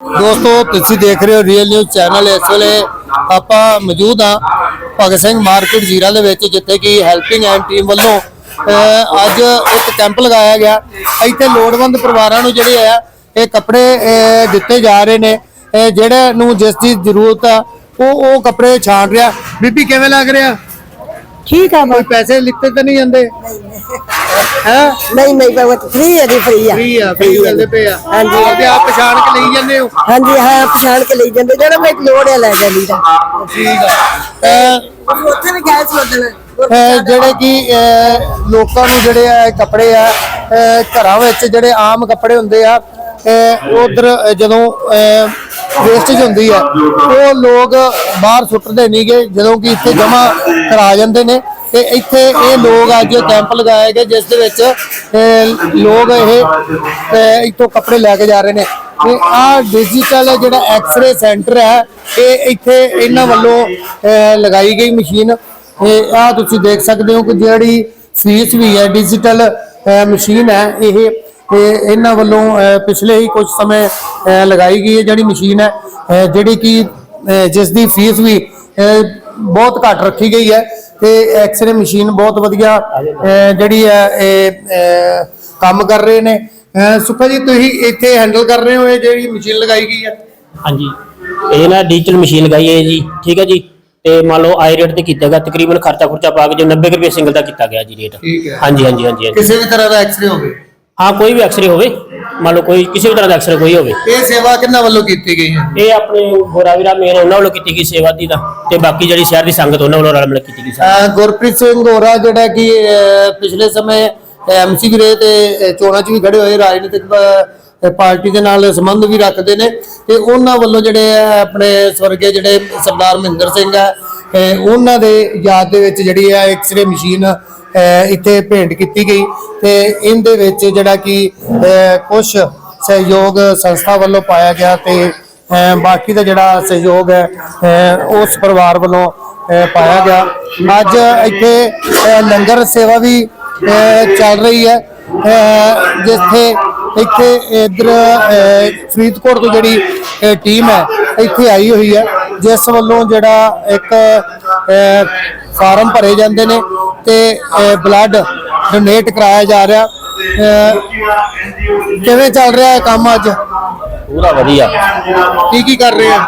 ਦੋਸਤੋ, ਤੁਸੀਂ ਦੇਖ ਰਹੇ ਹੋ ਰੀਅਲ ਨਿਊਜ਼ ਚੈਨਲ ਇਸ ਵੇਲੇ ਆਪਾਂ ਮੌਜੂਦ ਹਾਂ ਭਗਤ ਸਿੰਘ ਮਾਰਕੀਟ ਜ਼ੀਰਾ ਦੇ ਵਿੱਚ, ਜਿੱਥੇ ਕਿ ਹੈਲਪਿੰਗ ਐਂਡ ਟੀਮ ਵੱਲੋਂ ਅੱਜ ਇੱਕ ਕੈਂਪ ਲਗਾਇਆ ਗਿਆ। ਇੱਥੇ ਲੋੜਵੰਦ ਪਰਿਵਾਰਾਂ ਨੂੰ ਜਿਹੜੇ ਆ, ਇਹ ਕੱਪੜੇ ਦਿੱਤੇ ਜਾ ਰਹੇ ਨੇ। ਜਿਹੜੇ ਨੂੰ ਜਿਸ ਦੀ ਜ਼ਰੂਰਤ ਆ, ਉਹ ਉਹ ਕੱਪੜੇ ਛਾਣ ਰਿਹਾ। ਬੀਬੀ, ਕਿਵੇਂ ਲੱਗ ਰਿਹਾ? ठीक है ਕੋਈ ਪੈਸੇ ਲਿੱਤੇ ਤਾਂ ਨਹੀਂ ਜਾਂਦੇ ਹੈ नहीं नहीं बहुत फ्री है जी फ्री है ਫ੍ਰੀ ਆ ਫ੍ਰੀ ਮਿਲਦੇ ਪਏ ਆ ਹਾਂਜੀ। ਆਪਦੇ ਆਪ ਪਛਾਣ ਕੇ ਲਈ ਜਾਂਦੇ ਹੋ हाँ जी हाँ पछाण के ले जाते जेड़ा मैं लोड़ है ले जाली दा ਠੀਕ ਆ ਅਹ, ਉੱਥੇ ਵੀ ਗੈਸ ਵਧਣ ਅਹ ਜਿਹੜੇ ਕਿ ਅਹ ਲੋਕਾਂ ਨੂੰ ਜਿਹੜੇ ਆ ਇਹ ਕੱਪੜੇ ਆ ਅਹ ਘਰਾਂ ਵਿੱਚ ਜਿਹੜੇ ਆਮ ਕੱਪੜੇ ਹੁੰਦੇ ਆ ਉਧਰ ਜਦੋਂ ਵੇਸਟੇਜ ਹੁੰਦੀ ਹੈ ਉਹ ਲੋਕ ਬਾਹਰ ਸੁੱਟਦੇ ਨਹੀਂਗੇ ਜਦੋਂ ਕਿ ਇੱਥੇ ਜਮਾ ਕਰਾ ਜਾਂਦੇ ਨੇ। ਤੇ ਇੱਥੇ ਇਹ ਲੋਕ ਅੱਜ ਕੈਂਪ ਲਗਾਏ ਗਏ, ਜਿਸ ਦੇ ਵਿੱਚ ਲੋਕ ਇਹ ਇੱਥੋਂ ਕੱਪੜੇ ਲੈ ਕੇ ਜਾ ਰਹੇ ਨੇ। ਤੇ ਆ ਡਿਜੀਟਲ ਜਿਹੜਾ ਐਕਸ-ਰੇ ਸੈਂਟਰ ਹੈ, ਇਹ ਇੱਥੇ ਇਹਨਾਂ ਵੱਲੋਂ ਲਗਾਈ ਗਈ ਮਸ਼ੀਨ। ਇਹ ਆ ਤੁਸੀਂ ਦੇਖ ਸਕਦੇ ਹੋ ਕਿ ਜਿਹੜੀ ਫੀਸ ਵੀ ਹੈ ਡਿਜੀਟਲ ਮਸ਼ੀਨ ਹੈ, ਇਹ ਇਹ ਇਹਨਾਂ ਵੱਲੋਂ ਪਿਛਲੇ ਹੀ ਕੁਝ ਸਮੇਂ ਲਗਾਈ ਗਈ ਹੈ ਜਿਹੜੀ ਮਸ਼ੀਨ ਹੈ ਜਿਹੜੀ ਕਿ ਜਿਸ ਦੀ ਫੀਸ ਵੀ ਬਹੁਤ ਘੱਟ ਰੱਖੀ ਗਈ ਹੈ ਤੇ ਐਕਸ-ਰੇ ਮਸ਼ੀਨ ਬਹੁਤ ਵਧੀਆ ਜਿਹੜੀ ਹੈ ਇਹ ਕੰਮ ਕਰ ਰਹੇ ਨੇ। ਸੁੱਖਾ ਜੀ ਤੁਸੀਂ ਇੱਥੇ ਹੈਂਡਲ ਕਰ ਰਹੇ ਹੋ ਇਹ ਜਿਹੜੀ ਮਸ਼ੀਨ ਲਗਾਈ ਗਈ ਹੈ? ਹਾਂਜੀ। ਇਹ ਨਾ ਡਿਜੀਟਲ ਮਸ਼ੀਨ ਲਗਾਈ ਹੈ ਜੀ। ਠੀਕ ਹੈ ਜੀ। ਤੇ ਮੰਨ ਲਓ ਆਈ ਰੇਟ ਤੇ ਕੀਤਾ ਗਿਆ ਤਕਰੀਬਨ ਖਰਚਾ ਖੁਰਚਾ ਪਾ ਕੇ ਜੋ 90 ਕੁ ਰੁਪਏ ਸਿੰਗਲ ਦਾ ਕੀਤਾ ਗਿਆ ਜੀ ਰੇਟ। ਹਾਂਜੀ ਹਾਂਜੀ ਹਾਂਜੀ। ਕਿਸੇ ਵੀ ਤਰ੍ਹਾਂ ਦਾ ਐਕਸ-ਰੇ ਹੋਵੇ। ਹਾਂ ਕੋਈ ਵੀ ਐਕਸਰੇ ਹੋਵੇ ਮੰਨ ਲਓ ਕੋਈ ਕਿਸੇ ਵੀ ਤਰ੍ਹਾਂ ਦਾ ਐਕਸਰੇ ਕੋਈ ਹੋਵੇ ਇਹ ਸੇਵਾ ਕਿੰਨਾ ਵੱਲੋਂ ਕੀਤੀ ਗਈ ਹੈ ਇਹ ਆਪਣੇ ਗੋਰਾ ਵੀਰਾ ਮੇਨ ਉਹਨਾਂ ਵੱਲੋਂ ਕੀਤੀ ਗਈ ਸੇਵਾ ਦੀ ਦਾ ਤੇ ਬਾਕੀ ਜਿਹੜੀ ਸ਼ਹਿਰ ਦੀ ਸੰਗਤ ਉਹਨਾਂ ਵੱਲੋਂ ਰਲ ਮਿਲ ਕੇ ਕੀਤੀ ਗਈ ਸੇਵਾ। ਅਹ ਗੁਰਪ੍ਰੀਤ ਸਿੰਘ ਹੋਰਾ ਜਿਹੜਾ ਕਿ ਅਹ, ਪਿਛਲੇ ਸਮੇਂ ਐਮਸੀ ਵੀ ਰਹੇ ਤੇ ਅਹ, ਚੋਣਾਂ 'ਚ ਵੀ ਖੜੇ ਹੋਏ ਰਾਜਨੀਤਿਕ ਪਾਰਟੀ ਦੇ ਨਾਲ ਸੰਬੰਧ ਵੀ ਰੱਖਦੇ ਨੇ ਤੇ ਉਹਨਾਂ ਵੱਲੋਂ ਜਿਹੜੇ ਆ ਆਪਣੇ ਸਵਰਗੇ ਜਿਹੜੇ ਸਰਦਾਰ ਮਹਿੰਦਰ ਸਿੰਘ ਆ ਅਹ, ਉਹਨਾਂ ਦੇ ਯਾਦ ਦੇ ਵਿੱਚ ਜਿਹੜੀ ਹੈ ਐਕਸ-ਰੇ ਮਸ਼ੀਨ ਇੱਥੇ ਭੇਂਟ ਕੀਤੀ ਗਈ ਤੇ ਇਹਦੇ ਵਿੱਚ ਜਿਹੜਾ ਕਿ ਕੁਝ ਸਹਿਯੋਗ ਸੰਸਥਾ ਵੱਲੋਂ ਪਾਇਆ ਗਿਆ ਤੇ ਬਾਕੀ ਦਾ ਜਿਹੜਾ ਸਹਿਯੋਗ ਹੈ ਉਸ ਪਰਿਵਾਰ ਵੱਲੋਂ ਪਾਇਆ ਗਿਆ। ਅੱਜ ਇੱਥੇ ਲੰਗਰ ਸੇਵਾ ਵੀ ਚੱਲ ਰਹੀ ਹੈ। ਜਿੱਥੇ ਇੱਥੇ ਇਧਰ ਫਰੀਦਕੋਟ ਤੋਂ ਜਿਹੜੀ ਟੀਮ ਹੈ, ਇੱਥੇ ਆਈ ਹੋਈ ਹੈ। ਜਿਸ ਵੱਲੋਂ ਜਿਹੜਾ ਇੱਕ ਫਾਰਮ ਭਰੇ ਜਾਂਦੇ ਨੇ ਤੇ ਬਲੱਡ ਡੋਨੇਟ ਕਰਾਇਆ ਜਾ ਰਿਹਾ। ਕਿਵੇਂ ਚੱਲ ਰਿਹਾ ਹੈ ਕੰਮ ਅੱਜ? ਪੂਰਾ ਵਧੀਆ। ਕੀ ਕੀ ਕਰ ਰਹੇ ਆ?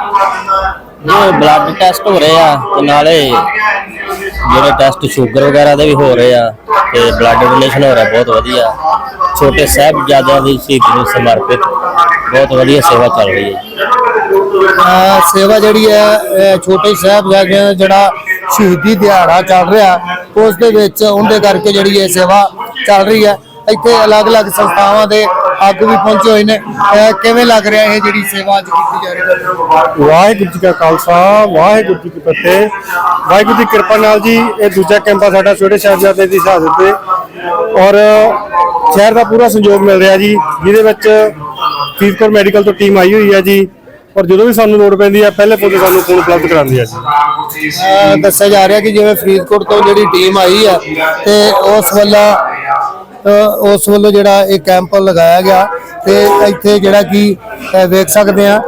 ਇਹ ਬਲੱਡ ਟੈਸਟ ਹੋ ਰਹੇ ਆ ਤੇ ਨਾਲੇ ਜਿਹੜੇ ਟੈਸਟ ਸ਼ੂਗਰ ਵਗੈਰਾ ਦੇ ਵੀ ਹੋ ਰਹੇ ਆ ਤੇ ਬਲੱਡ ਡੋਨੇਸ਼ਨ ਹੋ ਰਿਹਾ ਬਹੁਤ ਵਧੀਆ। ਛੋਟੇ ਸਾਹਿਬਜ਼ਾਦਿਆਂ ਦੀ ਸ਼ਹੀਦੀ ਨੂੰ ਸਮਰਪਿਤ ਬਹੁਤ ਵਧੀਆ ਸੇਵਾ ਚੱਲ ਰਹੀ ਹੈ। ਸੇਵਾ ਜਿਹੜੀ ਹੈ ਛੋਟੇ ਸਾਹਿਬਜ਼ਾਦਿਆਂ ਦਾ ਜਿਹੜਾ ਸ਼ਹੀਦੀ ਦਿਹਾੜਾ ਚੱਲ ਰਿਹਾ, ਉਸ ਦੇ ਵਿੱਚ ਉਹਦੇ ਕਰਕੇ ਜਿਹੜੀ ਇਹ ਸੇਵਾ ਚੱਲ ਰਹੀ ਹੈ। ਇੱਥੇ ਅਲੱਗ-ਅਲੱਗ ਸੰਸਥਾਵਾਂ ਦੇ ਆਗੂ ਵੀ ਪਹੁੰਚੇ ਹੋਏ ਨੇ। ਕਿਵੇਂ ਲੱਗ ਰਿਹਾ ਇਹ ਜਿਹੜੀ ਸੇਵਾ ਅੱਜ ਕੀਤੀ ਜਾ ਰਹੀ ਹੈ? ਵਾਹਿਗੁਰੂ ਜੀ ਕਾ ਖਾਲਸਾ, ਵਾਹਿਗੁਰੂ ਜੀ ਕੀ ਫਤਿਹ। ਵਾਹਿਗੁਰੂ ਦੀ ਕਿਰਪਾ ਨਾਲ ਜੀ ਇਹ ਦੂਜਾ ਕੈਂਪ ਆ ਸਾਡਾ ਛੋਟੇ ਸਾਹਿਬਜ਼ਾਦੇ ਦੀ ਸ਼ਹਾਦਤ ਤੇ। ਔਰ ਸ਼ਹਿਰ ਦਾ ਪੂਰਾ ਸੰਯੋਗ ਮਿਲ ਰਿਹਾ ਜੀ, ਜਿਹਦੇ ਵਿੱਚ ਫਰੀਦਕੋਟ ਮੈਡੀਕਲ ਤੋਂ ਟੀਮ ਆਈ ਹੋਈ ਹੈ ਜੀ। ਔਰ ਜਦੋਂ ਵੀ ਸਾਨੂੰ ਲੋੜ ਪੈਂਦੀ ਹੈ ਪਹਿਲੇ ਪੌਦੇ ਸਾਨੂੰ ਖੂਨ ਉਪਲਬਧ ਕਰਾਉਂਦੀ ਹੈ ਜੀ। ਅਹ ਦੱਸਿਆ ਜਾ ਰਿਹਾ ਕਿ ਜਿਵੇਂ ਫਰੀਦਕੋਟ ਤੋਂ ਜਿਹੜੀ ਟੀਮ ਆਈ ਹੈ ਤੇ ਉਸ ਵੱਲੋਂ ਅਹ ਉਸ ਵੱਲੋਂ ਜਿਹੜਾ ਇਹ ਕੈਂਪ ਲਗਾਇਆ ਗਿਆ ਤੇ ਇੱਥੇ ਜਿਹੜਾ ਕਿ ਅਹ ਵੇਖ ਸਕਦੇ ਆ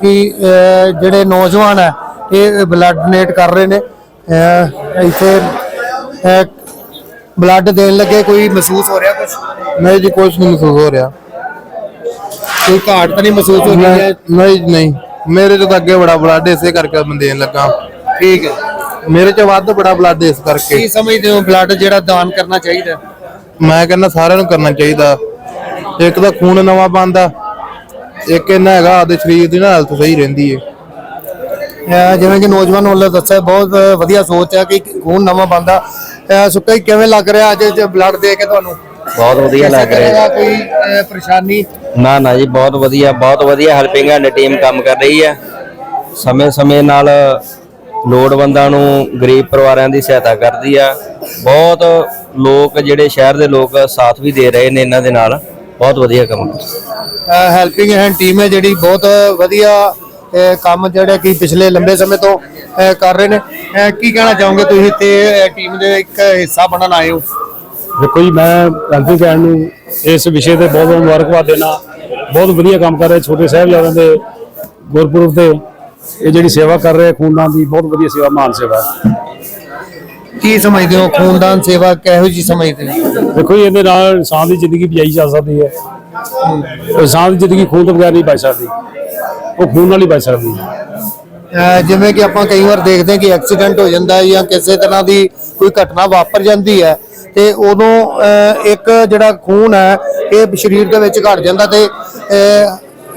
ਕਿ ਅਹ ਜਿਹੜੇ ਨੌਜਵਾਨ ਹੈ ਇਹ ਬਲੱਡ ਡੋਨੇਟ ਕਰ ਰਹੇ ਨੇ। ਅਹ ਇੱਥੇ ਬਲੱਡ ਦੇਣ ਲੱਗੇ ਕੋਈ ਮਹਿਸੂਸ ਹੋ ਰਿਹਾ ਕੁਝ ਨਹੀਂ ਜੀ ਕੁਝ ਨਹੀਂ ਮਹਿਸੂਸ ਹੋ ਰਿਹਾ। ਕੋਈ ਘਾਟ ਤਾਂ ਨਹੀਂ ਮਹਿਸੂਸ ਹੋ ਰਹੀ ਹੈ? ਨਹੀਂ ਨਹੀਂ। ਮੇਰੇ ਤੋਂ ਤਾਂ ਅੱਗੇ ਬੜਾ ਬਲੱਡ ਇਸੇ ਕਰਕੇ ਮੈਂ ਦੇਣ ਲੱਗਾ। ਠੀਕ ਹੈ। ਮੇਰੇ ਚ ਵੱਧ ਬੜਾ ਬਲੱਡ ਇਸ ਕਰਕੇ। ਕੀ ਸਮਝਦੇ ਹੋ ਬਲੱਡ ਜਿਹੜਾ ਦਾਨ ਕਰਨਾ ਚਾਹੀਦਾ? ਮੈਂ ਕਹਿੰਦਾ ਸਾਰਿਆਂ ਨੂੰ ਕਰਨਾ ਚਾਹੀਦਾ। ਇੱਕ ਤਾਂ ਖੂਨ ਨਵਾਂ ਪਾਉਂਦਾ ਇੱਕ ਇਹਨਾਂ ਹੈਗਾ ਆਦੇ ਸਰੀਰ ਦੀ ਨਾ ਹਾਲਤ ਸਹੀ ਰਹਿੰਦੀ ਹੈ ਅਹ ਜਿਵੇਂ ਕਿ ਨੌਜਵਾਨ ਵੱਲੋਂ ਦੱਸਿਆ ਬਹੁਤ ਵਧੀਆ ਸੋਚ ਹੈ ਕਿ ਖੂਨ ਨਵਾਂ ਬੰਦਾ ਸੁੱਕਾ ਹੀ ਕਿਵੇਂ ਲੱਗ ਰਿਹਾ ਅੱਜ ਬਲੱਡ ਦੇ ਕੇ ਤੁਹਾਨੂੰ? ਬਹੁਤ ਵਧੀਆ ਲੱਗ ਰਿਹਾ। ਕੋਈ ਅਹ, ਪਰੇਸ਼ਾਨੀ? ਨਾ ਨਾ ਜੀ, ਬਹੁਤ ਵਧੀਆ ਬਹੁਤ ਵਧੀਆ ਹੈਲਪਿੰਗ ਹੈਂਡ ਟੀਮ ਕੰਮ ਕਰ ਰਹੀ ਹੈ। ਸਮੇਂ-ਸਮੇਂ ਨਾਲ ਲੋੜਵੰਦਾਂ ਨੂੰ ਗਰੀਬ ਪਰਿਵਾਰਾਂ ਦੀ ਸਹਾਇਤਾ ਕਰਦੀ ਆ। ਬਹੁਤ ਲੋਕ, ਜਿਹੜੇ ਸ਼ਹਿਰ ਦੇ ਲੋਕ ਸਾਥ ਵੀ ਦੇ ਰਹੇ ਨੇ ਇਹਨਾਂ ਦੇ ਨਾਲ। ਬਹੁਤ ਵਧੀਆ ਕੰਮ ਹੈਲਪਿੰਗ ਹੈਂਡ ਟੀਮ ਹੈ ਜਿਹੜੀ ਬਹੁਤ ਵਧੀਆ ਕੰਮ ਜਿਹੜਾ ਕਿ ਪਿਛਲੇ ਲੰਬੇ ਸਮੇਂ ਤੋਂ ਕਰ ਰਹੇ ਨੇ। ਕੀ ਕਹਿਣਾ ਚਾਹੋਗੇ ਤੁਸੀਂ ਤੇ ਟੀਮ ਦੇ ਇੱਕ ਹਿੱਸਾ ਬਣਨ ਆਏ ਹੋ? ਦੇਖੋ ਜੀ ਮੈਂ ਐਲਪੀ ਫੈਨ ਨੂੰ ਇਸ ਵਿਸ਼ੇ ਤੇ ਬਹੁਤ ਬਹੁਤ ਮੁਬਾਰਕਬਾਦ ਦੇਣਾ। ਬਹੁਤ ਵਧੀਆ ਕੰਮ ਕਰ ਰਹੇ ਛੋਟੇ ਸਾਹਿਬਜ਼ਾਦਿਆਂ ਦੇ ਗੁਰਪੁਰਬ ਤੇ। ਇਹ ਜਿਹੜੀ ਸੇਵਾ ਕਰ ਰਹੇ ਖੂਨਦਾਨ ਦੀ ਬਹੁਤ ਵਧੀਆ ਸੇਵਾ ਮਹਾਨ ਸੇਵਾ। ਕੀ ਸਮਝਦੇ ਹੋ? ਖੂਨਦਾਨ ਸੇਵਾ ਕਿਹੋ ਜੀ ਸਮਝਦੇ ਹੋ? ਦੇਖੋ ਜੀ ਇਹਦੇ ਨਾਲ ਇਨਸਾਨ ਦੀ ਜ਼ਿੰਦਗੀ ਬਚਾਈ ਜਾ ਸਕਦੀ ਹੈ। ਇਨਸਾਨ ਦੀ ਜ਼ਿੰਦਗੀ ਖੂਨ ਤੋਂ ਬਗੈਰ ਨਹੀਂ ਬਚ ਸਕਦੀ। ਉਹ ਖੂਨ ਨਾਲ ਹੀ ਬਚ ਸਕਦੀ ਹੈ। ਜਿਵੇਂ ਕਿ ਆਪਾਂ ਕਈ ਵਾਰ ਦੇਖਦੇ ਹਾਂ ਕਿ ਐਕਸੀਡੈਂਟ ਹੋ ਜਾਂਦਾ ਜਾਂ ਕਿਸੇ ਤਰ੍ਹਾਂ ਦੀ ਕੋਈ ਘਟਨਾ ਵਾਪਰ ਜਾਂਦੀ ਹੈ ਤੇ ਉਦੋਂ ਇੱਕ ਜਿਹੜਾ ਖੂਨ ਹੈ, ਇਹ ਸਰੀਰ ਦੇ ਵਿੱਚ ਘਟ ਜਾਂਦਾ ਤੇ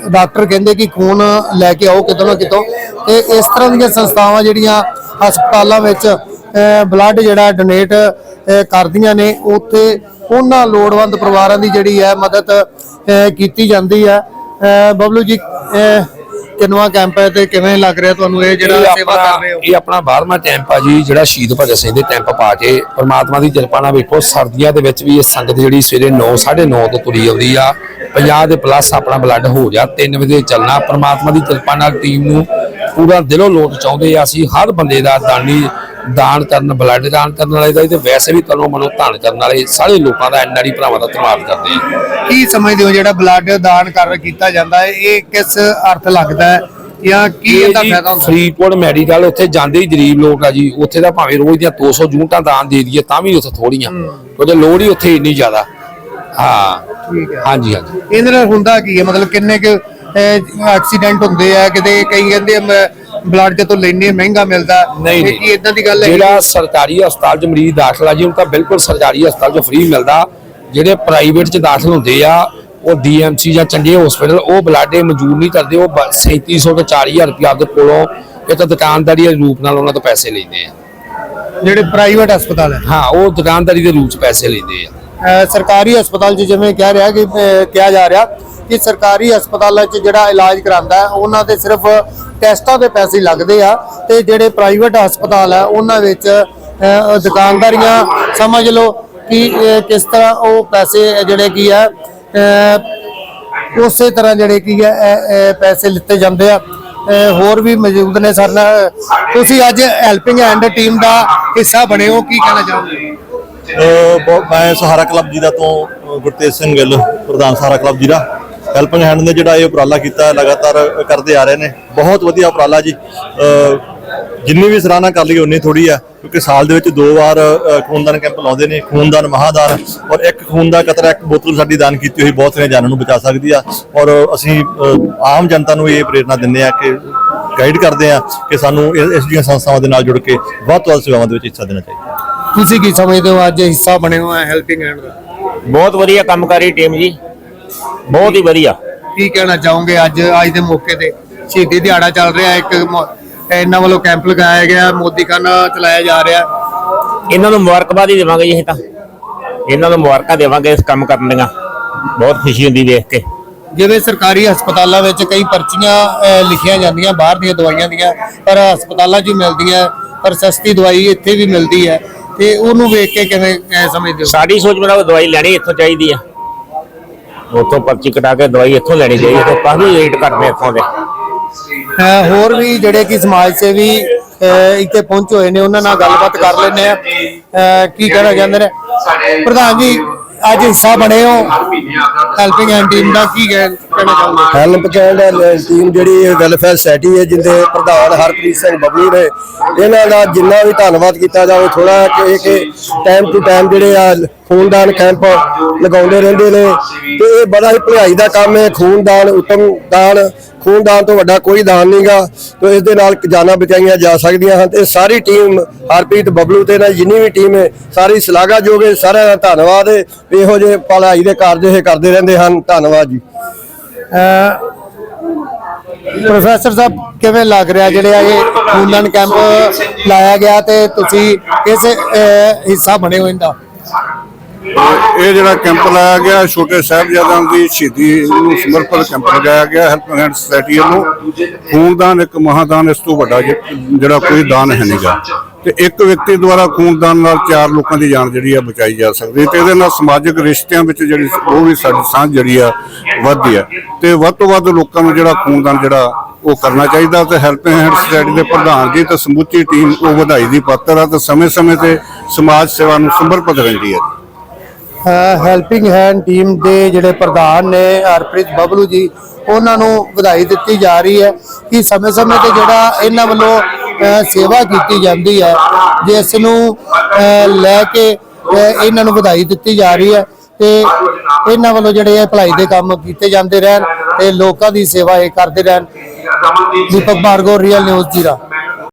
ਡਾਕਟਰ ਕਹਿੰਦੇ ਕਿ ਖੂਨ ਲੈ ਕੇ ਆਓ ਕਿਤੋਂ ਨਾ ਕਿਤੋਂ। ਤੇ ਇਸ ਤਰ੍ਹਾਂ ਦੀਆਂ ਸੰਸਥਾਵਾਂ ਜਿਹੜੀਆਂ ਹਸਪਤਾਲਾਂ ਵਿੱਚ ਬਲੱਡ ਜਿਹੜਾ ਡੋਨੇਟ ਕਰਦੀਆਂ ਨੇ, ਉੱਥੇ ਉਹਨਾਂ ਲੋੜਵੰਦ ਪਰਿਵਾਰਾਂ ਦੀ ਜਿਹੜੀ ਹੈ ਮਦਦ ਕੀਤੀ ਜਾਂਦੀ ਹੈ। ਬਬਲੂ ਜੀ ਕਿੰਨਵਾਂ ਕੈਂਪ ਹੈ ਤੇ ਕਿਵੇਂ ਲੱਗ ਰਿਹਾ ਤੁਹਾਨੂੰ ਇਹ ਜਿਹੜਾ ਸੇਵਾ ਕਰ ਰਹੇ ਹੋ? ਇਹ ਆਪਣਾ 12ਵਾਂ ਕੈਂਪ ਆ ਜੀ ਜਿਹੜਾ ਸ਼ਹੀਦ ਭਗਤ ਸਿੰਘ ਦੇ ਕੈਂਪ ਪਾ ਕੇ ਪ੍ਰਮਾਤਮਾ ਦੀ ਕਿਰਪਾ ਨਾਲ ਵੇਖੋ ਸਰਦੀਆਂ ਦੇ ਵਿੱਚ ਵੀ ਇਹ ਸੰਗਤ ਜਿਹੜੀ ਸਵੇਰੇ 9 9:30 ਤੋਂ ਤੁਰੀ ਆਉਂਦੀ ਆ। 50 ਦੇ ਪਲੱਸ ਆਪਣਾ ਬਲੱਡ ਹੋ ਜਾ 3 ਵਜੇ ਚੱਲਣਾ। ਪ੍ਰਮਾਤਮਾ ਦੀ ਕਿਰਪਾ ਨਾਲ ਟੀਮ ਨੂੰ ਪੂਰਾ ਦਿਲੋਂ ਲੋਟ ਚਾਹੁੰਦੇ ਆ ਅਸੀਂ ਹਰ ਬੰਦੇ ਦਾ ਦਾਨੀ ਦਾਨ ਕਰਨ ਬਲੱਡ ਦਾਨ ਕਰਨ ਵਾਲੇ ਦਾ ਤੇ ਵੈਸੇ ਵੀ ਤਨੋਂ ਮਨੋਂ ਧਾਨ ਕਰਨ ਵਾਲੇ ਸਾਰੇ ਲੋਕਾਂ ਦਾ ਐਨਆਰਈ ਭਰਾਵਾਂ ਦਾ ਧੰਨਵਾਦ ਕਰਦੇ ਆ। ਕੀ ਸਮਝਦੇ ਹੋ ਜਿਹੜਾ ਬਲੱਡ ਦਾਨ ਕਰ ਕੀਤਾ ਜਾਂਦਾ ਹੈ ਇਹ ਕਿਸ ਅਰਥ ਲੱਗਦਾ ਹੈ ਜਾਂ ਕੀ ਇਹਦਾ ਫਾਇਦਾ ਹੁੰਦਾ ਫਰੀਦਕੋਟ ਮੈਡੀਕਲ ਉੱਥੇ ਜਾਂਦੇ ਹੀ ਗਰੀਬ ਲੋਕ ਆ ਜੀ ਉੱਥੇ ਦਾ ਭਾਵੇਂ ਰੋਜ਼ ਦੀਆਂ 200 ਯੂਨਿਟਾਂ ਦਾਨ ਦੇ ਦਈਏ ਤਾਂ ਵੀ ਉੱਥੇ ਥੋੜੀਆਂ ਕਿਉਂਕਿ ਲੋੜ ਹੀ ਉੱਥੇ ਇੰਨੀ ਜ਼ਿਆਦਾ। ਹਾਂ। ਠੀਕ ਹੈ। ਹਾਂਜੀ ਹਾਂਜੀ। ਇਹਦੇ ਨਾਲ ਹੁੰਦਾ ਕੀ ਹੈ? ਮਤਲਬ ਕਿੰਨੇ ਕੁ ਐਕਸੀਡੈਂਟ ਹੁੰਦੇ ਆ ਕਿਤੇ ਕਈ ਕਹਿੰਦੇ ਬਲੱਡ ਜਦੋਂ ਲੈਣੇ ਮਹਿੰਗਾ ਮਿਲਦਾ ਨਹੀਂ ਇਹ ਕੀ ਇਦਾਂ ਦੀ ਗੱਲ ਹੈ ਜਿਹੜਾ ਸਰਕਾਰੀ ਹਸਪਤਾਲ 'ਚ ਮਰੀਜ਼ ਦਾਖਲ ਜੀ ਉਹ ਤਾਂ ਬਿਲਕੁਲ ਸਰਕਾਰੀ ਹਸਪਤਾਲ 'ਚ ਫ੍ਰੀ ਮਿਲਦਾ। ਜਿਹੜੇ ਪ੍ਰਾਈਵੇਟ 'ਚ ਦਾਖਲ ਹੁੰਦੇ ਆ ਉਹ ਡੀਐਮਸੀ ਜਾਂ ਚੰਗੇ ਹਸਪੀਟਲ ਉਹ ਬਲੱਡ ਇਹ ਮਨਜ਼ੂਰ ਨਹੀਂ ਕਰਦੇ। ਉਹ ਬ- 3700 ਤੋਂ 4000 ਰੁਪਏ ਆਪਦੇ ਕੋਲੋਂ ਇਹ ਤਾਂ ਦੁਕਾਨਦਾਰੀ ਦੇ ਰੂਪ ਨਾਲ ਉਹਨਾਂ ਤੋਂ ਪੈਸੇ ਲੈਂਦੇ ਆ। ਜਿਹੜੇ ਪ੍ਰਾਈਵੇਟ ਹਸਪਤਾਲ ਹੈ। ਹਾਂ ਉਹ ਦੁਕਾਨਦਾਰੀ ਦੇ ਰੂਪ 'ਚ ਪੈਸੇ ਲੈਂਦੇ ਆ। ਸਰਕਾਰੀ ਹਸਪਤਾਲ 'ਚ ਜਿਵੇਂ ਕਹਿ ਰਿਹਾ ਕਿ ਕਿਹਾ ਜਾ ਰਿਹਾ ਕਿ ਸਰਕਾਰੀ ਹਸਪਤਾਲਾਂ 'ਚ ਜਿਹੜਾ ਇਲਾਜ ਕਰਾਂਦਾ ਉਹਨਾਂ ਦੇ ਸਿਰਫ ਟੈਸਟਾਂ ਦੇ ਪੈਸੇ ਲੱਗਦੇ ਆ ਤੇ ਜਿਹੜੇ ਪ੍ਰਾਈਵੇਟ ਹਸਪਤਾਲ ਆ ਉਹਨਾਂ ਵਿੱਚ ਦੁਕਾਨਦਾਰੀਆਂ ਸਮਝ ਲਓ ਕਿ ਕਿਸ ਤਰ੍ਹਾਂ ਉਹ ਪੈਸੇ ਜਿਹੜੇ ਕੀ ਆ ਅਹ, ਉਸੇ ਤਰ੍ਹਾਂ ਜਿਹੜੇ ਕੀ ਹੈ ਪੈਸੇ ਲਿੱਤੇ ਜਾਂਦੇ ਆ। ਹੋਰ ਵੀ ਮੌਜੂਦ ਨੇ ਸਰ ਤੁਸੀਂ ਅੱਜ ਹੈਲਪਿੰਗ ਹੈਂਡ ਟੀਮ ਦਾ ਹਿੱਸਾ ਬਣੇ ਹੋ ਕੀ ਕਹਿਣਾ ਚਾਹੋਗੇ? ਮੈਂ ਸਹਾਰਾ ਕਲੱਬ ਜੀ ਦਾ ਤੋਂ ਗੁਰਤੇਜ ਸਿੰਘ ਗਿੱਲ ਪ੍ਰਧਾਨ ਸਹਾਰਾ ਕਲੱਬ ਜੀ ਦਾ। ਹੈਲਪਿੰਗ ਹੈਂਡ ਨੇ ਜਿਹੜਾ ਇਹ ਉਪਰਾਲਾ ਕੀਤਾ ਲਗਾਤਾਰ ਕਰਦੇ ਆ ਰਹੇ ਨੇ। ਬਹੁਤ ਵਧੀਆ ਉਪਰਾਲਾ ਜੀ। ਜਿੰਨੀ ਵੀ ਸਰਾਹਨਾ ਕਰ ਲਈ ਉਨੀ ਥੋੜੀ ਆ ਕਿਉਂਕਿ ਸਾਲ ਦੇ ਵਿੱਚ ਦੋ ਵਾਰ ਖੂਨਦਾਨ ਕੈਂਪ ਲਾਉਂਦੇ ਨੇ ਖੂਨਦਾਨ ਮਹਾਦਾਨ ਔਰ ਇੱਕ ਖੂਨ ਦਾ ਕਤਰਾ ਇੱਕ ਬੋਤਲ ਸਾਡੀ ਦਾਨ ਕੀਤੀ ਹੋਈ ਬਹੁਤ ਸਾਰੀਆਂ ਜਾਨਾਂ ਨੂੰ ਬਚਾ ਸਕਦੀ ਆ। ਔਰ ਅਸੀਂ ਆਮ ਜਨਤਾ ਨੂੰ ਇਹ ਪ੍ਰੇਰਣਾ ਦਿੰਦੇ ਆ ਕਿ ਗਾਈਡ ਕਰਦੇ ਆ ਕਿ ਸਾਨੂੰ ਇਹ- ਇਸ ਜਿਹੀਆਂ ਸੰਸਥਾਵਾਂ ਦੇ ਨਾਲ ਜੁੜ ਕੇ ਵੱਧ ਤੋਂ ਵੱਧ ਸੇਵਾਵਾਂ ਦੇ ਵਿੱਚ ਹਿੱਸਾ ਦੇਣਾ ਚਾਹੀਦਾ। ਤੁਸੀਂ ਕੀ ਸਮਝਦੇ ਹੋ? ਅੱਜ ਹਿੱਸਾ ਬਣੇ ਹੋ ਹੈਲਪਿੰਗ ਹੈਂਡ ਦਾ? ਬਹੁਤ ਵਧੀਆ ਕੰਮ ਕਰ ਰਹੀ ਟੀਮ ਜੀ। ਬਹੁਤ ਹੀ ਵਧੀਆ। ਕੀ ਕਹਿਣਾ ਚਾਹੋਗੇ ਅੱਜ ਅੱਜ ਦੇ ਮੌਕੇ ਤੇ? ਸ਼ਹੀਦੀ ਦਿਹਾੜਾ ਚੱਲ ਰਿਹਾ ਇੱਕ ਮ- ਇਹਨਾਂ ਵੱਲੋਂ ਕੈਂਪ ਲਗਾਇਆ ਗਿਆ ਮੋਦੀ ਖਾਨਾ ਚਲਾਇਆ ਜਾ ਰਿਹਾ। ਇਹਨਾਂ ਨੂੰ ਮੁਬਾਰਕਬਾਦ ਹੀ ਦੇਵਾਂਗੇ ਜੀ ਇਹ ਤਾਂ। ਇਹਨਾਂ ਨੂੰ ਮੁਬਾਰਕਾਂ ਦੇਵਾਂਗੇ ਇਸ ਕੰਮ ਕਰਨ ਦੀਆਂ। ਬਹੁਤ ਖੁਸ਼ੀ ਹੁੰਦੀ ਦੇਖ ਕੇ। ਜਿਵੇਂ ਸਰਕਾਰੀ ਹਸਪਤਾਲਾਂ ਵਿੱਚ ਕਈ ਪਰਚੀਆਂ ਅਹ, ਲਿਖੀਆਂ ਜਾਂਦੀਆਂ ਬਾਹਰ ਦੀਆਂ ਦਵਾਈਆਂ ਦੀਆਂ ਪਰ ਹਸਪਤਾਲਾਂ 'ਚ ਹੀ ਮਿਲਦੀਆਂ ਪਰ ਸਸਤੀ ਦਵਾਈ ਇੱਥੇ ਵੀ ਮਿਲਦੀ ਹੈ। ਤੇ ਉਹਨੂੰ ਵੇਖ ਕੇ ਕਿਵੇਂ ਅਹ, ਸਮਝਦੇ ਹੋ? ਸਾਡੀ ਸੋਚ ਮੁਤਾਬਕ ਦਵਾਈ ਲੈਣੀ ਇੱਥੋਂ ਚਾਹੀਦੀ ਆ। ਉੱਥੋਂ ਪਰਚੀ ਕਟਾ ਕੇ ਦਵਾਈ ਇੱਥੋਂ ਲੈਣੀ ਚਾਹੀਦੀ ਹੈ ਤੇ ਕਾਫੀ ਰੇਟ ਘੱਟ ਨੇ ਇੱਥੋਂ ਦੇ। ਅਹ ਹੋਰ ਵੀ ਜਿਹੜੇ ਕਿ ਸਮਾਜ ਸੇਵੀ ਅਹ ਇੱਥੇ ਪਹੁੰਚੇ ਹੋਏ ਨੇ ਉਹਨਾਂ ਨਾਲ ਗੱਲਬਾਤ ਕਰ ਲੈਂਦੇ ਆ ਅਹ ਕੀ ਕਹਿਣਾ ਚਾਹੁੰਦੇ ਨੇ? ਪ੍ਰਧਾਨ ਜੀ ਅੱਜ ਹਿੱਸਾ ਬਣੇ ਹੋ। ਹੈਲਪਿੰਗ ਹੈਂਡ ਟੀਮ ਦਾ ਕੀ ਕਹਿ- ਕਹਿਣਾ ਚਾਹੁੰਦੇ ਹੈਲਪ ਕੈਂਡ ਟੀਮ ਜਿਹੜੀ ਵੈਲਫੇਅਰ ਸੋਸਾਇਟੀ ਹੈ ਜਿੰਦੇ ਪ੍ਰਧਾਨ ਹਰਪ੍ਰੀਤ ਸਿੰਘ ਬੱਬੂ ਨੇ ਇਹਨਾਂ ਦਾ ਜਿੰਨਾ ਵੀ ਧੰਨਵਾਦ ਕੀਤਾ ਜਾਵੇ ਥੋੜਾ ਕਿ ਕਿ ਟਾਈਮ ਟੂ ਟਾਈਮ ਜਿਹੜੇ ਆ ਖੂਨਦਾਨ ਕੈਂਪ ਲਗਾਉਂਦੇ ਰਹਿੰਦੇ ਨੇ। ਤੇ ਇਹ ਬੜਾ ਹੀ ਭਲਾਈ ਦਾ ਕੰਮ ਹੈ ਖੂਨਦਾਨ ਉਤਮ ਦਾਨ ਖੂਨਦਾਨ ਤੋਂ ਵੱਡਾ ਕੋਈ ਦਾਨ ਨਹੀਂਗਾ ਤੇ ਇਸ ਦੇ ਨਾਲ ਜਾਨਾਂ ਬਚਾਈਆਂ ਜਾ ਸਕਦੀਆਂ ਹਨ। ਤੇ ਸਾਰੀ ਟੀਮ ਹਰਪ੍ਰੀਤ ਬੱਬਲੂ ਤੇ ਨਾਲ ਜਿੰਨੀ ਵੀ ਟੀਮ ਹੈ ਸਾਰੀ ਸ਼ਲਾਘਾਯੋਗ ਹੈ ਸਾਰਿਆਂ ਦਾ ਧੰਨਵਾਦ ਹੈ। ਇਹੋ ਜਿਹੇ ਭਲਾਈ ਦੇ ਕਾਰਜ ਇਹ ਕਰਦੇ ਰਹਿੰਦੇ ਹਨ। ਧੰਨਵਾਦ ਜੀ। ਪ੍ਰੋਫੈਸਰ ਸਾਹਿਬ, ਕਿਵੇਂ ਲੱਗ ਰਿਹਾ ਜਿਹੜੇ ਆ ਇਹ ਖੂਨਦਾਨ ਕੈਂਪ ਲਾਇਆ ਗਿਆ ਤੇ ਤੁਸੀਂ ਇਸ ਹਿੱਸਾ ਬਣੇ ਹੋ ਇਹਦਾ? ਇਹ ਜਿਹੜਾ ਕੈਂਪ ਲਾਇਆ ਗਿਆ, ਛੋਟੇ ਸਾਹਿਬਜ਼ਾਦਿਆਂ ਦੀ ਸ਼ਹੀਦੀ ਨੂੰ ਸਮਰਪਿਤ ਕੈਂਪ ਲਗਾਇਆ ਗਿਆ ਹੈਲਪਿੰਗ ਹੈਂਡ ਸੁਸਾਇਟੀ ਵੱਲੋਂ। ਖੂਨਦਾਨ ਇੱਕ ਮਹਾਦਾਨ, ਇਸ ਤੋਂ ਵੱਡਾ ਜਿਹੜਾ ਕੋਈ ਦਾਨ ਹੈ ਨਹੀਂਗਾ ਤੇ ਇੱਕ ਵਿਅਕਤੀ ਦੁਆਰਾ ਖੂਨਦਾਨ ਨਾਲ ਚਾਰ ਲੋਕਾਂ ਦੀ ਜਾਨ ਜਿਹੜੀ ਆ ਬਚਾਈ ਜਾ ਸਕਦੀ ਹੈ ਤੇ ਇਹਦੇ ਨਾਲ ਸਮਾਜਿਕ ਰਿਸ਼ਤਿਆਂ ਵਿੱਚ ਜਿਹੜੀ ਉਹ ਵੀ ਸਾਡੀ ਸਾਂਝ ਜਿਹੜੀ ਆ ਵੱਧਦੀ ਆ। ਤੇ ਵੱਧ ਤੋਂ ਵੱਧ ਲੋਕਾਂ ਨੂੰ ਜਿਹੜਾ ਖੂਨਦਾਨ ਜਿਹੜਾ ਉਹ ਕਰਨਾ ਚਾਹੀਦਾ ਤੇ ਹੈਲਪਿੰਗ ਹੈਂਡ ਸੁਸਾਇਟੀ ਦੇ ਪ੍ਰਧਾਨ ਜੀ ਤੇ ਸਮੁੱਚੀ ਟੀਮ ਉਹ ਵਧਾਈ ਦੀ ਪਾਤਰ ਆ ਤੇ ਸਮੇਂ-ਸਮੇਂ ਤੇ ਸਮਾਜ ਸੇਵਾ ਨੂੰ ਸਮਰਪਿਤ ਰਹਿੰਦੀ ਹੈ ਹੈਲਪਿੰਗ ਹੈਂਡ ਟੀਮ ਦੇ ਜਿਹੜੇ ਪ੍ਰਧਾਨ ਨੇ ਹਰਪ੍ਰੀਤ ਬਬਲੂ ਜੀ, ਉਹਨਾਂ ਨੂੰ ਵਧਾਈ ਦਿੱਤੀ ਜਾ ਰਹੀ ਹੈ ਕਿ ਸਮੇਂ-ਸਮੇਂ ਤੇ ਜਿਹੜਾ ਇਹਨਾਂ ਵੱਲੋਂ ਸੇਵਾ ਕੀਤੀ ਜਾਂਦੀ ਹੈ ਜਿਸ ਨੂੰ ਲੈ ਕੇ ਇਹਨਾਂ ਨੂੰ ਵਧਾਈ ਦਿੱਤੀ ਜਾ ਰਹੀ ਹੈ ਤੇ ਇਹਨਾਂ ਵੱਲੋਂ ਜਿਹੜੇ ਭਲਾਈ ਦੇ ਕੰਮ ਕੀਤੇ ਜਾਂਦੇ ਰਹਿਣ ਤੇ ਲੋਕਾਂ ਦੀ ਸੇਵਾ ਇਹ ਕਰਦੇ ਰਹਿਣ। ਦੀਪਕ ਭਾਰਗੋ ਰੀਅਲ ਨਿਊਜ਼ ਜੀਰਾ।